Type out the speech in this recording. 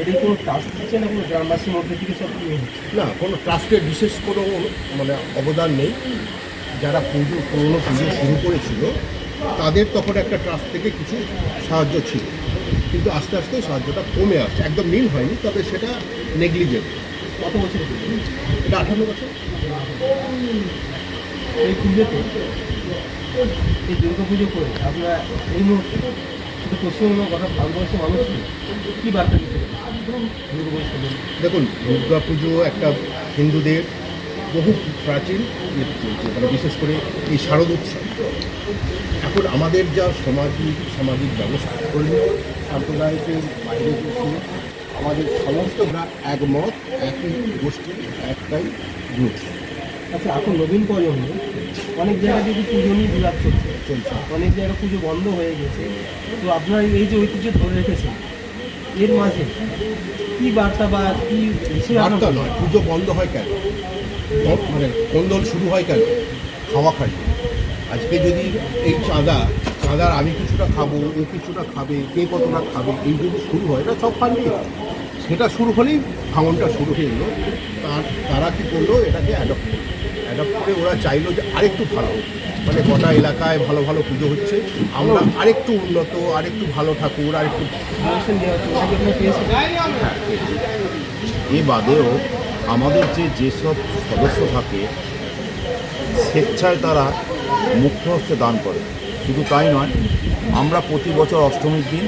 হচ্ছে না কোনো গ্রামবাসীর মধ্যে থেকে সব না কোনো ট্রাস্টের বিশেষ কোনো মানে অবদান নেই। যারা পুজো পুরনো পুজো শুরু করেছিল তাদের তখন একটা ট্রাস্ট থেকে কিছু সাহায্য ছিল। কিন্তু আস্তে আস্তে সাহায্যটা কমে আসছে। একদম নীল হয়নি তবে সেটা নেগলিজেবল কত বছর এটা আঠারো বছর। এই পুজোতে এই দুর্গা পুজো করে আপনারা এই মুহূর্তে গোটা ভারতবর্ষের? দেখুন দুর্গা পুজো একটা হিন্দুদের বহু প্রাচীন মানে বিশেষ করে এই শারদ উৎসব। এখন আমাদের যা সামাজিক সামাজিক ব্যবস্থা ধর্মীয় সাম্প্রদায়িকের বাইরে আমাদের সমস্তরা একমত, একই গোষ্ঠী, একটাই গ্রুপ আচ্ছা এখন নবীন প্রজন্ম অনেক জায়গায় যদি পুজো নিয়ে বিবাদ চলছে। চলছে। অনেক জায়গায় পুজো বন্ধ হয়ে গেছে। তো আপনার এই যে ঐতিহ্য ধরে রেখেছেন এর মাঝে কি বার্তা বা কি বার্তা নয় পুজো বন্ধ হয় কেন? মানে কন্দল শুরু হয় কেন? খাওয়া খাই আজকে যদি এই চাঁদা চাঁদার আমি কিছুটা খাব ও কিছুটা খাবে কে কতটা খাবে এই যদি শুরু হয় এটা সব ফান্ডি সেটা শুরু হলেই ভাঙনটা শুরু হয়ে গেলো তার তারা কী করল? এটাকে অ্যাডপ্ট করল। অ্যাডপ্ট করে ওরা চাইলো যে আরেকটু ভালো মানে গোটা এলাকায় ভালো ভালো পুজো হচ্ছে। আমরা আরেকটু উন্নত, আরেকটু ভালো ঠাকুর, আরেকটু এ বাদেও আমাদের যে যেসব সদস্য থাকে, স্বেচ্ছায় তারা মুক্ত হস্তে দান করে। শুধু তাই নয়, আমরা প্রতি বছর অষ্টমীর দিন